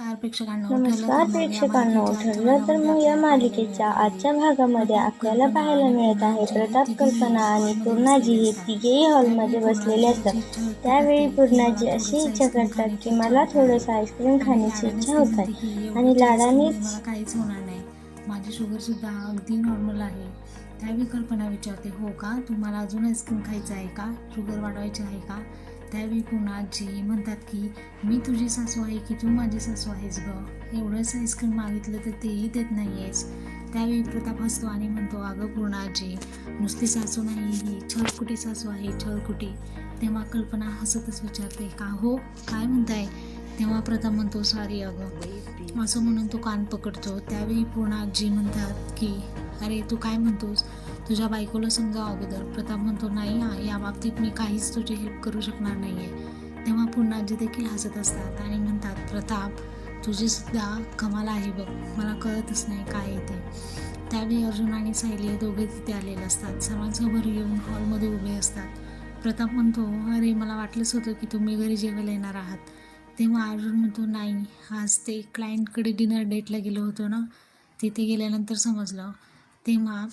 नमस्कार प्रेक्षकांनो. ठरलं तर मग या मालिकेच्या आजच्या भागामध्ये आपल्याला पाहायला मिळत आहे प्रताप कल्पना आणि पूर्णाजी हे तिघेही हॉलमध्ये बसलेले असतात. त्यावेळी पूर्णाजी अशी इच्छा करतात की मला थोडंसं आईस्क्रीम खाण्याची इच्छा होत आहे. आणि लाडानेच मला काहीच होणार नाही. माझी शुगर सुद्धा अगदी नॉर्मल आहे. त्यावेळी कल्पना विचारते हो का? तुम्हाला अजून आईस्क्रीम खायचं आहे का? शुगर वाढवायची आहे का? त्यावेळी कुणाजी म्हणतात की मी तुझी सासू आहे की तू माझी सासू आहेस ग? एवढंच आईस्क्रीम मागितलं तर तेही देत नाही आहेस त्यावेळी प्रताप हसतो आणि म्हणतो अगं पूर्णाजी नुसती सासू नाही ही छळकुटी सासू आहे छळकुटी. तेव्हा कल्पना हसतच विचारते का हो? काय म्हणताय? तेव्हा प्रताप म्हणतो सॉरी अगं. असं म्हणून तो कान पकडतो. त्यावेळी पूर्णाजी म्हणतात की अरे तू काय म्हणतोस? तुझ्या बायकोला समजा अगोदर प्रताप म्हणतो नाही हा या बाबतीत मी काहीच तुझी हेल्प करू शकणार नाही आहे तेव्हा पुन्हा पूर्णाजी देखील हसत असतात आणि म्हणतात प्रताप तुझीसुद्धा कमाल आहे बघ. मला कळतच नाही काय येते त्यावेळी अर्जुन आणि सायली दोघे तिथे आलेले असतात. सर्वांसमोर येऊन हॉलमध्ये उभे असतात. प्रताप म्हणतो अरे मला वाटलंच होतं की तुम्ही घरी जेवायला येणार आहात. तेव्हा अर्जुन म्हणतो नाही आज ते क्लायंटकडे डिनर डेटला गेलो होतो ना. तिथे गेल्यानंतर समजलं. तेव्हा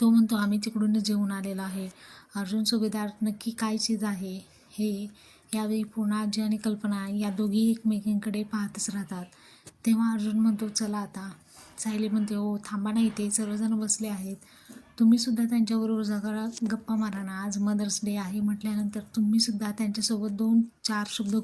तो म्हणतो आम्ही तिकडूनच जेवून आलेलो आहे. अर्जुन सुभेदार नक्की काय चीज आहे हे यावेळी पूर्णा आजी आणि कल्पना या दोघी एकमेकींकडे पाहतच राहतात. तेव्हा अर्जुन म्हणतो चला आता. सायली म्हणते हो थांबा नाही ते सर्वजण बसले आहेत. तुम्हीसुद्धा त्यांच्याबरोबर जरा गप्पा मारा ना. आज मदर्स डे आहे. म्हटल्यानंतर तुम्हीसुद्धा त्यांच्यासोबत दोन चार शब्द